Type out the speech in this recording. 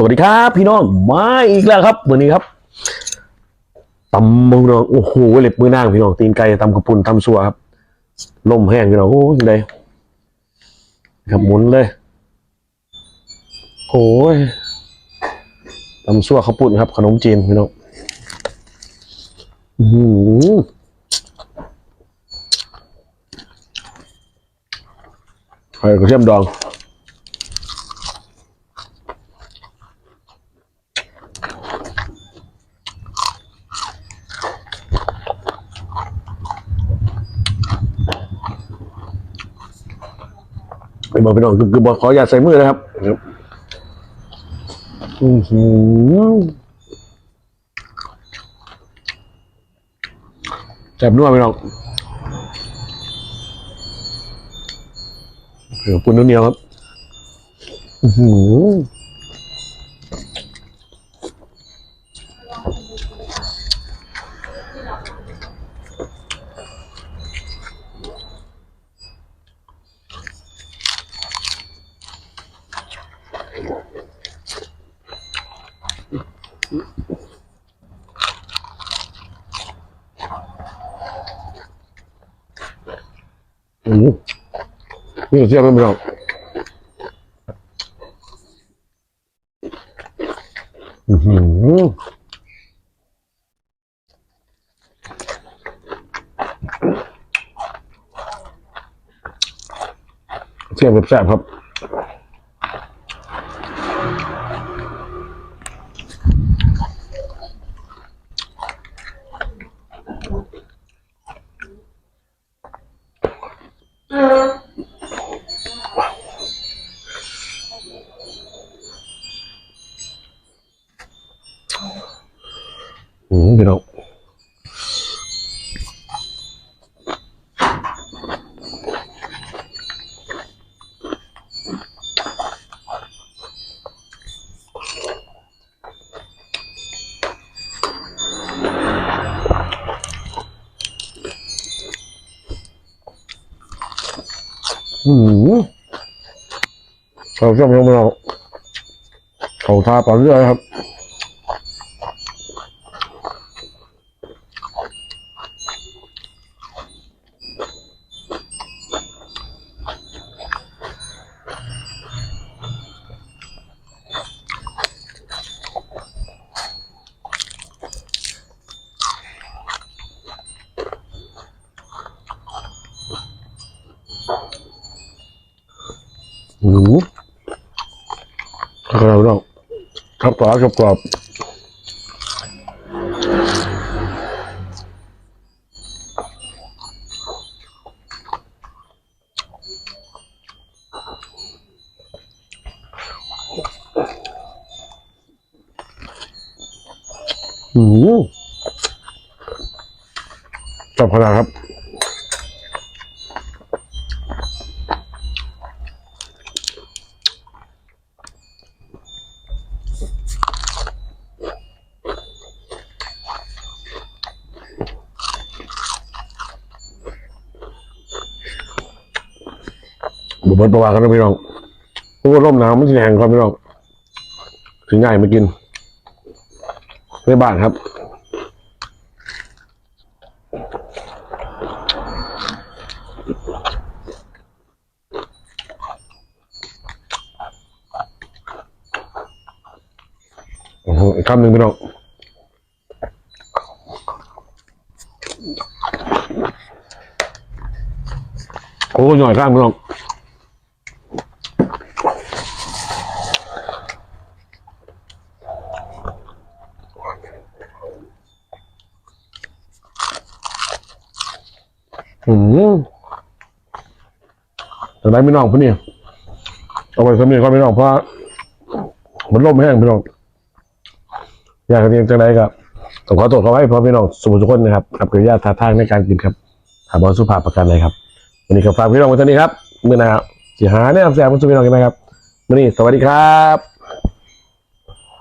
สวัสดีครับพี่น้องมาอีกแล้วครับวันนี้ครับตำมือน้องโอ้โหเล็บมือนางพี่น้องตีนไก่ตำกระปุ่นตำซัวครับลมแห้งพี่น้องโอ้ยยังไงครับหมุนเลยโอ้ยตำซัวข้าวปุ่นครับ ขนมจีนพี่น้องอื้อหือไข่กระเทียมดอง ไปบอกไปหน้องคือคือบอกขออย่าใส่มือนะครับจับอือหือแซ่บนัวพี่น้องเดี๋ยวปุ่นเหนียวครับ อือหือ อืมนี่เสียบไมพี่น้องอือหือเสียบแบบแซ่บครับ อืมเราชอบพี่น้องเขาทาปลาเรื่อยครับ อืมอะไรบ้าครับกรอครับกรอบอืมจับขนาดครับ บุบเบิดประวากันนะพี่น้องเพราะว่าร่มหนาวไมันจะแห้งครับพี่น้องถึงง่ายมากินในบ้านครับอีกคำหนึ่งพี่น้องโอ้ยหน่อยข้างพี่น้อง อืมแต่ได้ไม่น้องพวกนี้เอาไปสำเนียงก็ไม่น้องเพราะมันล่มแห้งพี่น้องอยากเรียนจังไรครับต้องขอตัวเขาไว้เพราะพี่น้องสมุทรทุกคนนะครับกับกิริยาท่าทางในการกินครับถามว่าสุภาพประกันอะไรครับวันนี้ก็ฝากพี่น้องไว้เท่านี้ครับเมื่อหนาสิหาเนี่ยแซมมาสู่พี่น้องกันไหมครับวันนี้สวัสดีครับ